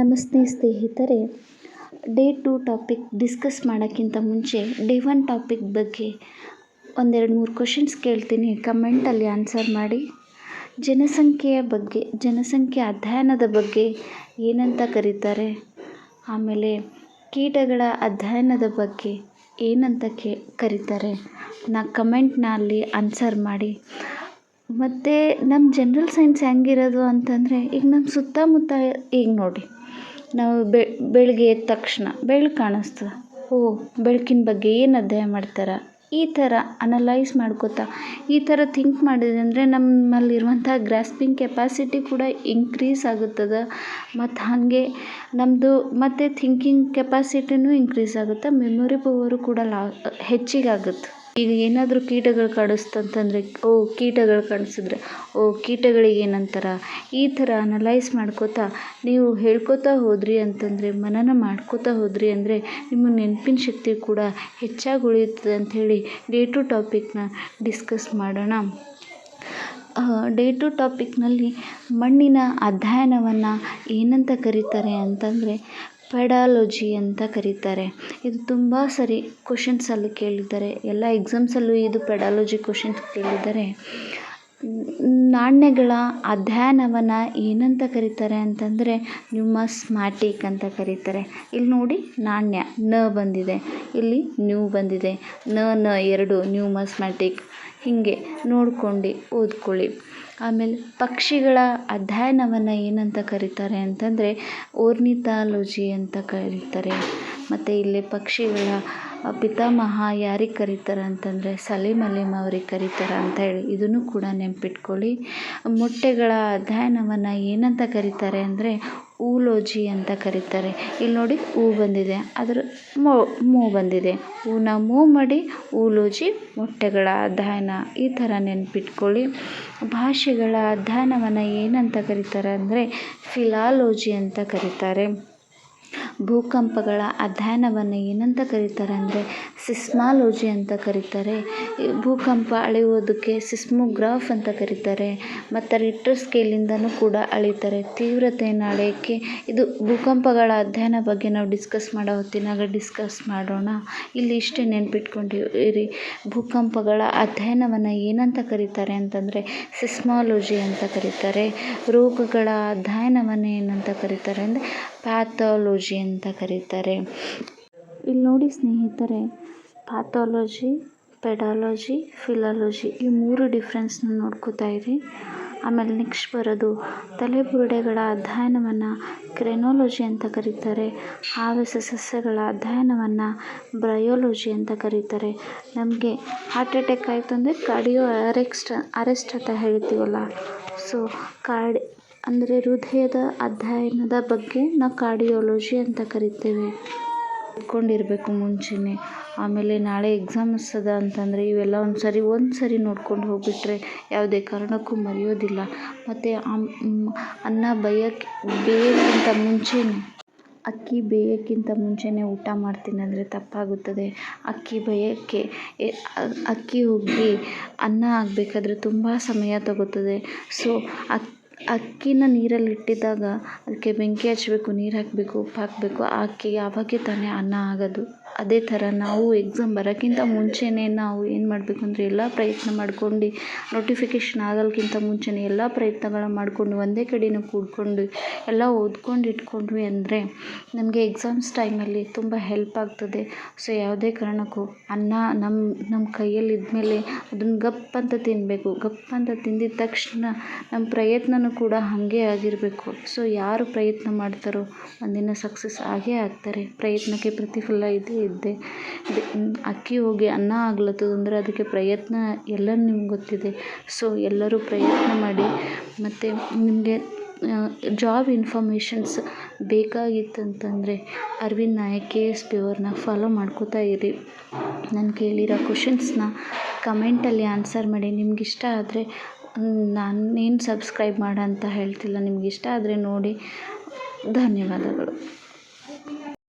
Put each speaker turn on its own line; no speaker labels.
ನಮಸ್ತೆ ಸ್ನೇಹಿತರೆ, day to topic discuss ಮಾಡೋಕ್ಕಿಂತ ಮುಂಚೆ ಡೇ ಒನ್ ಟಾಪಿಕ್ ಬಗ್ಗೆ ಒಂದೆರಡು ಮೂರು ಕ್ವಶನ್ಸ್ ಕೇಳ್ತೀನಿ. ಕಮೆಂಟಲ್ಲಿ ಆನ್ಸರ್ ಮಾಡಿ. ಜನಸಂಖ್ಯೆಯ ಬಗ್ಗೆ, ಜನಸಂಖ್ಯೆ ಅಧ್ಯಯನದ ಬಗ್ಗೆ ಏನಂತ ಕರೀತಾರೆ? ಆಮೇಲೆ ಕೀಟಗಳ ಅಧ್ಯಯನದ ಬಗ್ಗೆ ಏನಂತ ಕೇ, ಕರೀತಾರೆ? ನಾ ಕಮೆಂಟ್ನ ಅಲ್ಲಿ ಆನ್ಸರ್ ಮಾಡಿ. ಮತ್ತು ನಮ್ಮ ಜನ್ರಲ್ ಸೈನ್ಸ್ ಹೆಂಗಿರೋದು ಅಂತಂದರೆ, ಈಗ ನಮ್ಮ ಸುತ್ತಮುತ್ತ, ಈಗ ನೋಡಿ. ನಾವು ಬೆಳಗ್ಗೆ ಎದ್ದ ತಕ್ಷಣ ಬೆಳಕು ಕಾಣಿಸ್ತದೆ ಓ, ಬೆಳಕಿನ ಬಗ್ಗೆ ಏನು ಅಧ್ಯಯನ ಮಾಡ್ತಾರೆ? ಈ ಥರ ಅನಲೈಸ್ ಮಾಡ್ಕೋತಾ, ಈ ಥರ ಥಿಂಕ್ ಮಾಡಿದ್ವಿ ಅಂದರೆ ನಮ್ಮಲ್ಲಿರುವಂಥ ಗ್ರಾಸ್ಪಿಂಗ್ ಕೆಪಾಸಿಟಿ ಕೂಡ ಇನ್ಕ್ರೀಸ್ ಆಗುತ್ತದೆ? ಮತ್ತು ಹಾಗೆ ನಮ್ಮದು ಮತ್ತು ಥಿಂಕಿಂಗ್ ಕೆಪಾಸಿಟಿನೂ ಇನ್ಕ್ರೀಸ್ ಆಗುತ್ತೆ? ಮೆಮೊರಿ ಪವರು ಕೂಡ ಲಾ ಹೆಚ್ಚಿಗೆ ಆಗುತ್ತೆ ಈಗ ಏನಾದರೂ ಕೀಟಗಳು ಕಾಣಿಸ್ತಂತಂದರೆ ಓ, ಕೀಟಗಳು ಕಾಣಿಸಿದ್ರೆ ಓ, ಕೀಟಗಳಿಗೆ ಏನಂತಾರೆ ಈ ಥರ ಅನಲೈಸ್ ಮಾಡ್ಕೋತಾ, ನೀವು ಹೇಳ್ಕೋತಾ ಹೋದ್ರಿ ಅಂತಂದರೆ, ಮನನ ಮಾಡ್ಕೋತಾ ಹೋದ್ರಿ ಅಂದರೆ, ನಿಮ್ಮ ನೆನಪಿನ ಶಕ್ತಿ ಕೂಡ ಹೆಚ್ಚಾಗಿ ಉಳಿಯುತ್ತದೆ ಅಂಥೇಳಿ ಡೇ ಟು ಟಾಪಿಕ್ನ ಡಿಸ್ಕಸ್ ಮಾಡೋಣ. ಡೇ ಟು ಟಾಪಿಕ್ನಲ್ಲಿ ಮಣ್ಣಿನ ಅಧ್ಯಯನವನ್ನು ಏನಂತ ಕರೀತಾರೆ ಅಂತಂದರೆ ಪೆಡಾಲಜಿ ಅಂತ ಕರೀತಾರೆ. ಇದು ತುಂಬ ಸರಿ ಕ್ವಶನ್ಸಲ್ಲಿ ಕೇಳಿದ್ದಾರೆ. ಎಲ್ಲ ಎಕ್ಸಾಮ್ಸಲ್ಲೂ ಇದು ಪೆಡಾಲಜಿ ಕ್ವಶನ್ಸ್ ಕೇಳಿದ್ದಾರೆ. ನಾಣ್ಯಗಳ ಅಧ್ಯಯನವನ್ನು ಏನಂತ ಕರೀತಾರೆ ಅಂತಂದರೆ ನ್ಯೂಮಸ್ಮ್ಯಾಟಿಕ್ ಅಂತ ಕರೀತಾರೆ. ಇಲ್ಲಿ ನೋಡಿ ನಾಣ್ಯ, ನ ಬಂದಿದೆ. ಇಲ್ಲಿ ನ್ಯೂ ಬಂದಿದೆ. ನ ನ ಎರಡು ನ್ಯೂಮಸ್ಮ್ಯಾಟಿಕ್. ಹೀಗೆ ನೋಡ್ಕೊಂಡು ಓದ್ಕೊಳ್ಳಿ. ಆಮೇಲೆ ಪಕ್ಷಿಗಳ ಅಧ್ಯಯನವನ್ನು ಏನಂತ ಕರೀತಾರೆ ಅಂತಂದರೆ ಓರ್ನಿತಾಲಜಿ ಅಂತ ಕರೀತಾರೆ. ಮತ್ತು ಇಲ್ಲಿ ಪಕ್ಷಿಗಳ ಪಿತಾಮಹ ಯಾರಿಗೆ ಕರೀತಾರೆ ಅಂತಂದರೆ ಸಲೀಂ ಅಲೀಮ್ ಅವ್ರಿಗೆ ಕರೀತಾರೆ ಅಂತ ಹೇಳಿ ಇದನ್ನು ಕೂಡ ನೆನಪಿಟ್ಕೊಳ್ಳಿ. ಮೊಟ್ಟೆಗಳ ಅಧ್ಯಯನವನ್ನು ಏನಂತ ಕರೀತಾರೆ ಅಂದರೆ ಊಲೋಜಿ ಅಂತ ಕರೀತಾರೆ. ಇಲ್ಲಿ ನೋಡಿ ಹೂ ಬಂದಿದೆ. ಅದರ ಮೋ, ಮೂ ಬಂದಿದೆ. ಹೂನ ಮೂ ಮಾಡಿ ಹೂಲೋಜಿ ಮೊಟ್ಟೆಗಳ ಅಧ್ಯಯನ ಈ ಥರ ನೆನಪಿಟ್ಕೊಳ್ಳಿ. ಭಾಷೆಗಳ ಅಧ್ಯಯನವನ್ನು ಏನಂತ ಕರೀತಾರೆ ಅಂದರೆ ಫಿಲಾಲೋಜಿ ಅಂತ ಕರೀತಾರೆ. ಭೂಕಂಪಗಳ ಅಧ್ಯಯನವನ್ನು ಏನಂತ ಕರೀತಾರೆ ಅಂದರೆ ಸಿಸ್ಮಾಲೋಜಿ ಅಂತ ಕರೀತಾರೆ. ಭೂಕಂಪ ಅಳೆಯೋದಕ್ಕೆ ಸಿಸ್ಮೋಗ್ರಾಫ್ ಅಂತ ಕರೀತಾರೆ. ಮತ್ತು ರಿಕ್ಟರ್ ಸ್ಕೇಲಿಂದನೂ ಕೂಡ ಅಳೀತಾರೆ. ತೀವ್ರತೆಯನ್ನು ಅಳೆಯೋಕ್ಕೆ ಇದು ಭೂಕಂಪಗಳ ಅಧ್ಯಯನ ಬಗ್ಗೆ ನಾವು ಡಿಸ್ಕಸ್ ಮಾಡೋ ಹೊತ್ತಿನಾಗ ಡಿಸ್ಕಸ್ ಮಾಡೋಣ. ಇಲ್ಲಿ ಇಷ್ಟೇ ನೆನ್ಪಿಟ್ಕೊಂಡಿರಿ. ಭೂಕಂಪಗಳ ಅಧ್ಯಯನವನ್ನು ಏನಂತ ಕರೀತಾರೆ ಅಂತಂದರೆ ಸಿಸ್ಮಾಲೋಜಿ ಅಂತ ಕರೀತಾರೆ. ರೋಗಗಳ ಅಧ್ಯಯನವನ್ನು ಏನಂತ ಕರೀತಾರೆ ಅಂದರೆ ಪ್ಯಾಥಾಲಜಿ ಅಂತ ಕರೀತಾರೆ. ಇಲ್ಲಿ ನೋಡಿ ಸ್ನೇಹಿತರೆ ಪ್ಯಾಥಾಲಜಿ ಪೆಡಾಲಜಿ ಫಿಲಾಲಜಿ ಈ ಮೂರು ಡಿಫ್ರೆನ್ಸ್ನ ನೋಡ್ಕೋತಾ ಇರಿ. ಆಮೇಲೆ ನೆಕ್ಸ್ಟ್ ಬರೋದು, ತಲೆಬುರುಡೆಗಳ ಅಧ್ಯಯನವನ್ನು ಕ್ರೆನೋಲಜಿ ಅಂತ ಕರೀತಾರೆ. ಆವಾಸ ಸಸ್ಯಗಳ ಅಧ್ಯಯನವನ್ನು ಬ್ರಯೋಲಜಿ ಅಂತ ಕರೀತಾರೆ. ನಮಗೆ ಹಾರ್ಟ್ ಅಟ್ಯಾಕ್ ಆಯಿತು ಅಂದರೆ ಕಾರ್ಡಿಯೋ ಅರೆಕ್ಸ್ಟ್ ಅರೆಸ್ಟ್ ಅಂತ ಹೇಳ್ತೀವಲ್ಲ. ಸೊ ಕಾರ್ಡ್ ಅಂದರೆ ಹೃದಯದ ಅಧ್ಯಯನದ ಬಗ್ಗೆ ನಾವು ಕಾರ್ಡಿಯೋಲಜಿ ಅಂತ ಕರಿತೇವೆ. ಓದ್ಕೊಂಡಿರಬೇಕು ಮುಂಚೆಯೇ ಆಮೇಲೆ ನಾಳೆ ಎಕ್ಸಾಮ್ಸ್ ಅದ ಅಂತಂದರೆ ಇವೆಲ್ಲ ಒಂದು ಸರಿ ಒಂದು ಸರಿ ನೋಡ್ಕೊಂಡು ಹೋಗಿಬಿಟ್ರೆ ಯಾವುದೇ ಕಾರಣಕ್ಕೂ ಮರೆಯೋದಿಲ್ಲ. ಮತ್ತು ಅನ್ನ ಬೇಯಕ್ಕೆ ಬೇಯೋಕ್ಕಿಂತ ಮುಂಚೆನೇ, ಅಕ್ಕಿ ಬೇಯೋಕ್ಕಿಂತ ಮುಂಚೆಯೇ ಊಟ ಮಾಡ್ತೀನಿ ಅಂದರೆ ತಪ್ಪಾಗುತ್ತದೆ. ಅಕ್ಕಿ ಬೇಯೋಕ್ಕೆ ಅಕ್ಕಿ ಹುಗ್ಗಿ ಅನ್ನ ಆಗಬೇಕಾದ್ರೆ ತುಂಬ ಸಮಯ ತಗೋತದೆ. ಸೊ ಅಕ್ಕಿ ಅಕ್ಕಿನ ನೀರಲ್ಲಿ ಇಟ್ಟಿದ್ದಾಗ, ಅದಕ್ಕೆ ಬೆಂಕಿ ಹಚ್ಚಬೇಕು, ನೀರು ಹಾಕಬೇಕು, ಉಪ್ಪು ಹಾಕಬೇಕು ಹಾಕಿ ಆವಾಗೆ ತಾನೇ ಅನ್ನ ಆಗೋದು. ಅದೇ ಥರ ನಾವು ಎಕ್ಸಾಮ್ ಬರೋಕ್ಕಿಂತ ಮುಂಚೆಯೇ ನಾವು ಏನು ಮಾಡಬೇಕು ಅಂದರೆ ಎಲ್ಲ ಪ್ರಯತ್ನ ಮಾಡ್ಕೊಂಡು ನೋಟಿಫಿಕೇಶನ್ ಆಗೋಕ್ಕಿಂತ ಮುಂಚೆಯೇ ಎಲ್ಲ ಪ್ರಯತ್ನಗಳ ಮಾಡಿಕೊಂಡು, ಒಂದೇ ಕಡೆಯೂ ಕೂಡ್ಕೊಂಡು, ಎಲ್ಲ ಓದ್ಕೊಂಡು ಇಟ್ಕೊಂಡ್ವಿ ಅಂದರೆ ನಮಗೆ ಎಕ್ಸಾಮ್ಸ್ ಟೈಮಲ್ಲಿ ತುಂಬ ಹೆಲ್ಪ್ ಆಗ್ತದೆ. ಸೊ ಯಾವುದೇ ಕಾರಣಕ್ಕೂ ಅನ್ನ ನಮ್ಮ ನಮ್ಮ ಕೈಯಲ್ಲಿ ಇದ್ದಮೇಲೆ ಅದನ್ನು ಗಪ್ ಅಂತ ತಿನ್ನಬೇಕು ಗಪ್ ಅಂತ ತಿಂದಿದ ತಕ್ಷಣ ನಮ್ಮ ಪ್ರಯತ್ನನೂ ಕೂಡ ಹಾಗೆ ಆಗಿರಬೇಕು. ಸೊ ಯಾರು ಪ್ರಯತ್ನ ಮಾಡ್ತಾರೋ ಒಂದಿನ ಸಕ್ಸಸ್ ಆಗೇ ಆಗ್ತಾರೆ. ಪ್ರಯತ್ನಕ್ಕೆ ಪ್ರತಿಫಲ ಇದ್ದೇ ಇದ್ದೆ. ಅಕ್ಕಿ ಹೋಗಿ ಅನ್ನ ಆಗ್ಲತ್ತದಂದ್ರೆ ಅದಕ್ಕೆ ಪ್ರಯತ್ನ ಎಲ್ಲ ನಿಮ್ಗೆ ಗೊತ್ತಿದೆ. ಸೊ ಎಲ್ಲರೂ ಪ್ರಯತ್ನ ಮಾಡಿ. ಮತ್ತು ನಿಮಗೆ job informations ಬೇಕಾಗಿತ್ತಂತಂದರೆ Arvind Nayak, K S P ಅವ್ರನ್ನ ಫಾಲೋ ಮಾಡ್ಕೋತಾ ಇರಿ. ನಾನು ಕೇಳಿರೋ ಕ್ವಶನ್ಸ್ನ ಕಮೆಂಟಲ್ಲಿ ಆನ್ಸರ್ ಮಾಡಿ. ನಿಮ್ಗೆ ಇಷ್ಟ ಆದರೆ ನಾನೇನು ಸಬ್ಸ್ಕ್ರೈಬ್ ಮಾಡು ಅಂತ ಹೇಳ್ತಿಲ್ಲ. ನಿಮ್ಗೆ ಇಷ್ಟ ಆದರೆ ನೋಡಿ. ಧನ್ಯವಾದಗಳು.